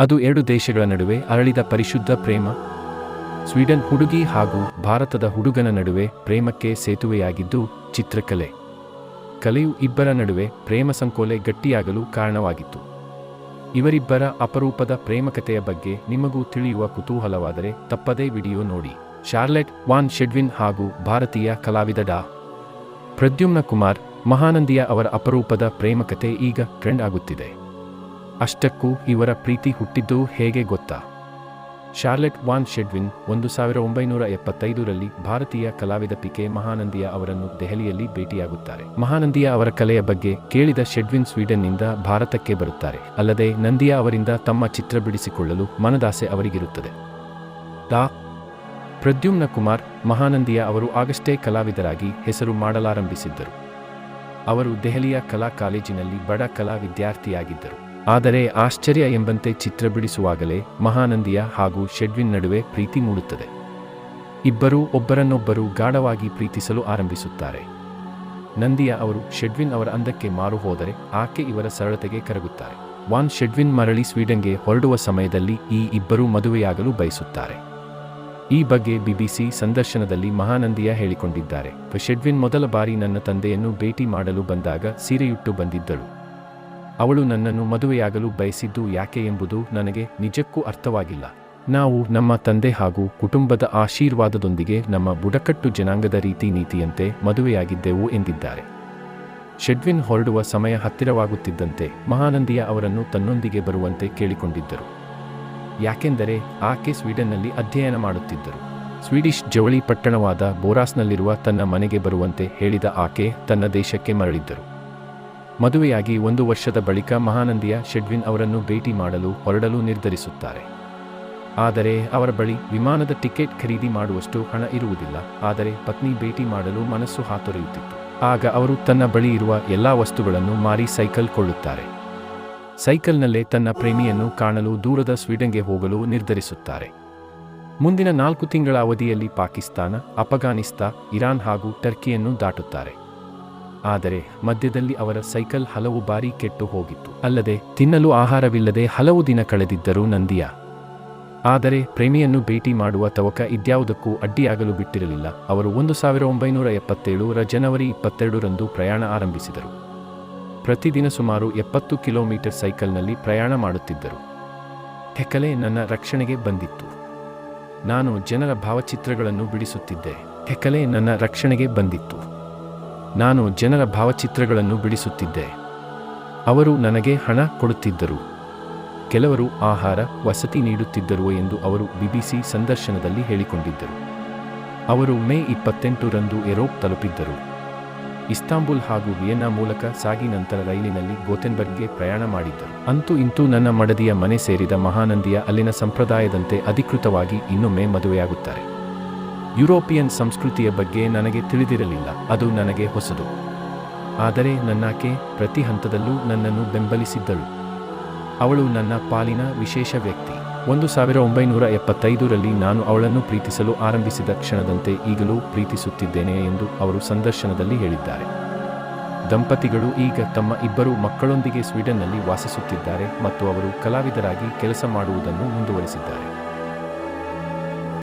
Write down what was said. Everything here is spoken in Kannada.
ಅದು ಎರಡು ದೇಶಗಳ ನಡುವೆ ಅರಳಿದ ಪರಿಶುದ್ಧ ಪ್ರೇಮ. ಸ್ವೀಡನ್ ಹುಡುಗಿ ಹಾಗೂ ಭಾರತದ ಹುಡುಗನ ನಡುವೆ ಪ್ರೇಮಕ್ಕೆ ಸೇತುವೆಯಾಗಿದ್ದು ಚಿತ್ರಕಲೆ. ಕಲೆಯು ಇಬ್ಬರ ನಡುವೆ ಪ್ರೇಮ ಸಂಕೋಲೆ ಗಟ್ಟಿಯಾಗಲು ಕಾರಣವಾಗಿತ್ತು. ಇವರಿಬ್ಬರ ಅಪರೂಪದ ಪ್ರೇಮಕತೆಯ ಬಗ್ಗೆ ನಿಮಗೂ ತಿಳಿಯುವ ಕುತೂಹಲವಾದರೆ ತಪ್ಪದೇ ವಿಡಿಯೋ ನೋಡಿ. ಶಾರ್ಲೆಟ್ ವಾನ್ ಶೆಡ್ವಿನ್ ಹಾಗೂ ಭಾರತೀಯ ಕಲಾವಿದ ಡಾ. ಪ್ರದ್ಯುಮ್ನ ಕುಮಾರ್ ಮಹಾನಂದಿಯ ಅವರ ಅಪರೂಪದ ಪ್ರೇಮಕತೆ ಈಗ ಟ್ರೆಂಡ್ ಆಗುತ್ತಿದೆ. ಅಷ್ಟಕ್ಕೂ ಇವರ ಪ್ರೀತಿ ಹುಟ್ಟಿದ್ದು ಹೇಗೆ ಗೊತ್ತಾ? ಶಾರ್ಲೆಟ್ ವಾನ್ ಶೆಡ್ವಿನ್ ಒಂದು ಸಾವಿರ ಒಂಬೈನೂರ ಎಪ್ಪತ್ತೈದರಲ್ಲಿ ಭಾರತೀಯ ಕಲಾವಿದ ಪಿಕೆ ಮಹಾನಂದಿಯ ಅವರನ್ನು ದೆಹಲಿಯಲ್ಲಿ ಭೇಟಿಯಾಗುತ್ತಾರೆ. ಮಹಾನಂದಿಯ ಅವರ ಕಲೆಯ ಬಗ್ಗೆ ಕೇಳಿದ ಶೆಡ್ವಿನ್ ಸ್ವೀಡನ್ನಿಂದ ಭಾರತಕ್ಕೆ ಬರುತ್ತಾರೆ. ಅಲ್ಲದೆ ನಂದಿಯಾ ಅವರಿಂದ ತಮ್ಮ ಚಿತ್ರ ಬಿಡಿಸಿಕೊಳ್ಳಲು ಮನದಾಸೆ ಅವರಿಗಿರುತ್ತದೆ. ಡಾ. ಪ್ರದ್ಯುಮ್ನ ಕುಮಾರ್ ಮಹಾನಂದಿಯ ಅವರು ಆಗಷ್ಟೇ ಕಲಾವಿದರಾಗಿ ಹೆಸರು ಮಾಡಲಾರಂಭಿಸಿದ್ದರು. ಅವರು ದೆಹಲಿಯ ಕಲಾ ಕಾಲೇಜಿನಲ್ಲಿ ಬಡ ಕಲಾ ವಿದ್ಯಾರ್ಥಿಯಾಗಿದ್ದರು. ಆದರೆ ಆಶ್ಚರ್ಯ ಎಂಬಂತೆ ಚಿತ್ರ ಬಿಡಿಸುವಾಗಲೇ ಮಹಾನಂದಿಯ ಹಾಗೂ ಶೆಡ್ವಿನ್ ನಡುವೆ ಪ್ರೀತಿ ಮೂಡುತ್ತದೆ. ಇಬ್ಬರೂ ಒಬ್ಬರನ್ನೊಬ್ಬರು ಗಾಢವಾಗಿ ಪ್ರೀತಿಸಲು ಆರಂಭಿಸುತ್ತಾರೆ. ನಂದಿಯ ಅವರು ಶೆಡ್ವಿನ್ ಅವರ ಅಂದಕ್ಕೆ ಮಾರು ಹೋದರೆ ಆಕೆ ಇವರ ಸರಳತೆಗೆ ಕರಗುತ್ತಾರೆ. ವಾನ್ ಶೆಡ್ವಿನ್ ಮರಳಿ ಸ್ವೀಡನ್ಗೆ ಹೊರಡುವ ಸಮಯದಲ್ಲಿ ಈ ಇಬ್ಬರೂ ಮದುವೆಯಾಗಲು ಬಯಸುತ್ತಾರೆ. ಈ ಬಗ್ಗೆ ಬಿಬಿಸಿ ಸಂದರ್ಶನದಲ್ಲಿ ಮಹಾನಂದಿಯ ಹೇಳಿಕೊಂಡಿದ್ದಾರೆ. ಶೆಡ್ವಿನ್ ಮೊದಲ ಬಾರಿ ನನ್ನ ತಂದೆಯನ್ನು ಭೇಟಿ ಮಾಡಲು ಬಂದಾಗ ಸೀರೆಯುಟ್ಟು ಬಂದಿದ್ದಳು. ಅವಳು ನನ್ನನ್ನು ಮದುವೆಯಾಗಲು ಬಯಸಿದ್ದು ಯಾಕೆ ಎಂಬುದು ನನಗೆ ನಿಜಕ್ಕೂ ಅರ್ಥವಾಗಿಲ್ಲ. ನಾವು ನಮ್ಮ ತಂದೆ ಹಾಗೂ ಕುಟುಂಬದ ಆಶೀರ್ವಾದದೊಂದಿಗೆ ನಮ್ಮ ಬುಡಕಟ್ಟು ಜನಾಂಗದ ರೀತಿ ನೀತಿಯಂತೆ ಮದುವೆಯಾಗಿದ್ದೆವು ಎಂದಿದ್ದಾರೆ. ಶೆಡ್ವಿನ್ ಹೊರಡುವ ಸಮಯ ಹತ್ತಿರವಾಗುತ್ತಿದ್ದಂತೆ ಮಹಾನಂದಿಯ ಅವರನ್ನು ತನ್ನೊಂದಿಗೆ ಬರುವಂತೆ ಕೇಳಿಕೊಂಡಿದ್ದರು. ಯಾಕೆಂದರೆ ಆಕೆ ಸ್ವೀಡನ್ನಲ್ಲಿ ಅಧ್ಯಯನ ಮಾಡುತ್ತಿದ್ದರು. ಸ್ವೀಡಿಷ್ ಜವಳಿ ಪಟ್ಟಣವಾದ ಬೋರಾಸ್ನಲ್ಲಿರುವ ತನ್ನ ಮನೆಗೆ ಬರುವಂತೆ ಹೇಳಿದ ಆಕೆ ತನ್ನ ದೇಶಕ್ಕೆ ಮರಳಿದ್ದರು. ಮದುವೆಯಾಗಿ ಒಂದು ವರ್ಷದ ಬಳಿಕ ಮಹಾನಂದಿಯ ಶೆಡ್ವಿನ್ ಅವರನ್ನು ಭೇಟಿ ಮಾಡಲು ಹೊರಡಲು ನಿರ್ಧರಿಸುತ್ತಾರೆ. ಆದರೆ ಅವರ ಬಳಿ ವಿಮಾನದ ಟಿಕೆಟ್ ಖರೀದಿ ಮಾಡುವಷ್ಟು ಹಣ ಇರುವುದಿಲ್ಲ. ಆದರೆ ಪತ್ನಿ ಭೇಟಿ ಮಾಡಲು ಮನಸ್ಸು ಹಾತೊರೆಯುತ್ತಿತ್ತು. ಆಗ ಅವರು ತನ್ನ ಬಳಿ ಇರುವ ಎಲ್ಲಾ ವಸ್ತುಗಳನ್ನು ಮಾರಿ ಸೈಕಲ್ ಕೊಳ್ಳುತ್ತಾರೆ. ಸೈಕಲ್ನಲ್ಲೇ ತನ್ನ ಪ್ರೇಮಿಯನ್ನು ಕಾಣಲು ದೂರದ ಸ್ವೀಡನ್ಗೆ ಹೋಗಲು ನಿರ್ಧರಿಸುತ್ತಾರೆ. ಮುಂದಿನ ನಾಲ್ಕು ತಿಂಗಳ ಅವಧಿಯಲ್ಲಿ ಪಾಕಿಸ್ತಾನ, ಅಫಘಾನಿಸ್ತಾನ್, ಇರಾನ್ ಹಾಗೂ ಟರ್ಕಿಯನ್ನು ದಾಟುತ್ತಾರೆ. ಆದರೆ ಮಧ್ಯದಲ್ಲಿ ಅವರ ಸೈಕಲ್ ಹಲವು ಬಾರಿ ಕೆಟ್ಟು ಹೋಗಿತ್ತು. ಅಲ್ಲದೆ, ತಿನ್ನಲು ಆಹಾರವಿಲ್ಲದೆ ಹಲವು ದಿನ ಕಳೆದಿದ್ದರು ನಂದಿಯ, ಆದರೆ ಪ್ರೇಮಿಯನ್ನು ಭೇಟಿ ಮಾಡುವ ತವಕ ಇದ್ಯಾವುದಕ್ಕೂ ಅಡ್ಡಿಯಾಗಲು ಬಿಟ್ಟಿರಲಿಲ್ಲ. ಅವರು ಒಂದು ಸಾವಿರ ಒಂಬೈನೂರ ಎಪ್ಪತ್ತೇಳರ ಜನವರಿ ಇಪ್ಪತ್ತೆರಡರಂದು ಪ್ರಯಾಣ ಆರಂಭಿಸಿದರು. ಪ್ರತಿದಿನ ಸುಮಾರು ಎಪ್ಪತ್ತು ಕಿಲೋಮೀಟರ್ ಸೈಕಲ್ನಲ್ಲಿ ಪ್ರಯಾಣ ಮಾಡುತ್ತಿದ್ದರು. ಹೆಕಲೆ ನನ್ನ ರಕ್ಷಣೆಗೆ ಬಂದಿತ್ತು. ನಾನು ಜನರ ಭಾವಚಿತ್ರಗಳನ್ನು ಬಿಡಿಸುತ್ತಿದ್ದೆ. ಹೆಕಲೆ ನನ್ನ ರಕ್ಷಣೆಗೆ ಬಂದಿತ್ತು. ನಾನು ಜನರ ಭಾವಚಿತ್ರಗಳನ್ನು ಬಿಡಿಸುತ್ತಿದ್ದೆ. ಅವರು ನನಗೆ ಹಣ ಕೊಡುತ್ತಿದ್ದರು. ಕೆಲವರು ಆಹಾರ, ವಸತಿ ನೀಡುತ್ತಿದ್ದರು ಎಂದು ಅವರು ಬಿಬಿಸಿ ಸಂದರ್ಶನದಲ್ಲಿ ಹೇಳಿಕೊಂಡಿದ್ದರು. ಅವರು ಮೇ ಇಪ್ಪತ್ತೆಂಟರಂದು ಎರೋಪ್ ತಲುಪಿದ್ದರು. ಇಸ್ತಾಂಬುಲ್ ಹಾಗೂ ವಿಯೆನ್ನಾ ಮೂಲಕ ಸಾಗಿ ನಂತರ ರೈಲಿನಲ್ಲಿ ಗೋತೆನ್ಬರ್ಗ್ಗೆ ಪ್ರಯಾಣ ಮಾಡಿದ್ದರು. ಅಂತೂ ಇಂತೂ ನನ್ನ ಮಡದಿಯ ಮನೆ ಸೇರಿದ ಮಹಾನಂದಿಯ ಅಲ್ಲಿನ ಸಂಪ್ರದಾಯದಂತೆ ಅಧಿಕೃತವಾಗಿ ಇನ್ನೊಮ್ಮೆ ಮದುವೆಯಾಗುತ್ತಾರೆ. ಯುರೋಪಿಯನ್ ಸಂಸ್ಕೃತಿಯ ಬಗ್ಗೆ ನನಗೆ ತಿಳಿದಿರಲಿಲ್ಲ. ಅದು ನನಗೆ ಹೊಸದು. ಆದರೆ ನನ್ನಾಕೆ ಪ್ರತಿ ಹಂತದಲ್ಲೂ ನನ್ನನ್ನು ಬೆಂಬಲಿಸಿದ್ದಳು ಅವಳು ನನ್ನ ಪಾಲಿನ ವಿಶೇಷ ವ್ಯಕ್ತಿ. ಒಂದು ಸಾವಿರ ಒಂಬೈನೂರ ಎಪ್ಪತ್ತೈದರಲ್ಲಿ ನಾನು ಅವಳನ್ನು ಪ್ರೀತಿಸಲು ಆರಂಭಿಸಿದ ಕ್ಷಣದಂತೆ ಈಗಲೂ ಪ್ರೀತಿಸುತ್ತಿದ್ದೇನೆ ಎಂದು ಅವರು ಸಂದರ್ಶನದಲ್ಲಿ ಹೇಳಿದ್ದಾರೆ. ದಂಪತಿಗಳು ಈಗ ತಮ್ಮ ಇಬ್ಬರು ಮಕ್ಕಳೊಂದಿಗೆ ಸ್ವೀಡನ್ನಲ್ಲಿ ವಾಸಿಸುತ್ತಿದ್ದಾರೆ ಮತ್ತು ಅವರು ಕಲಾವಿದರಾಗಿ ಕೆಲಸ ಮಾಡುವುದನ್ನು ಮುಂದುವರೆಸಿದ್ದಾರೆ.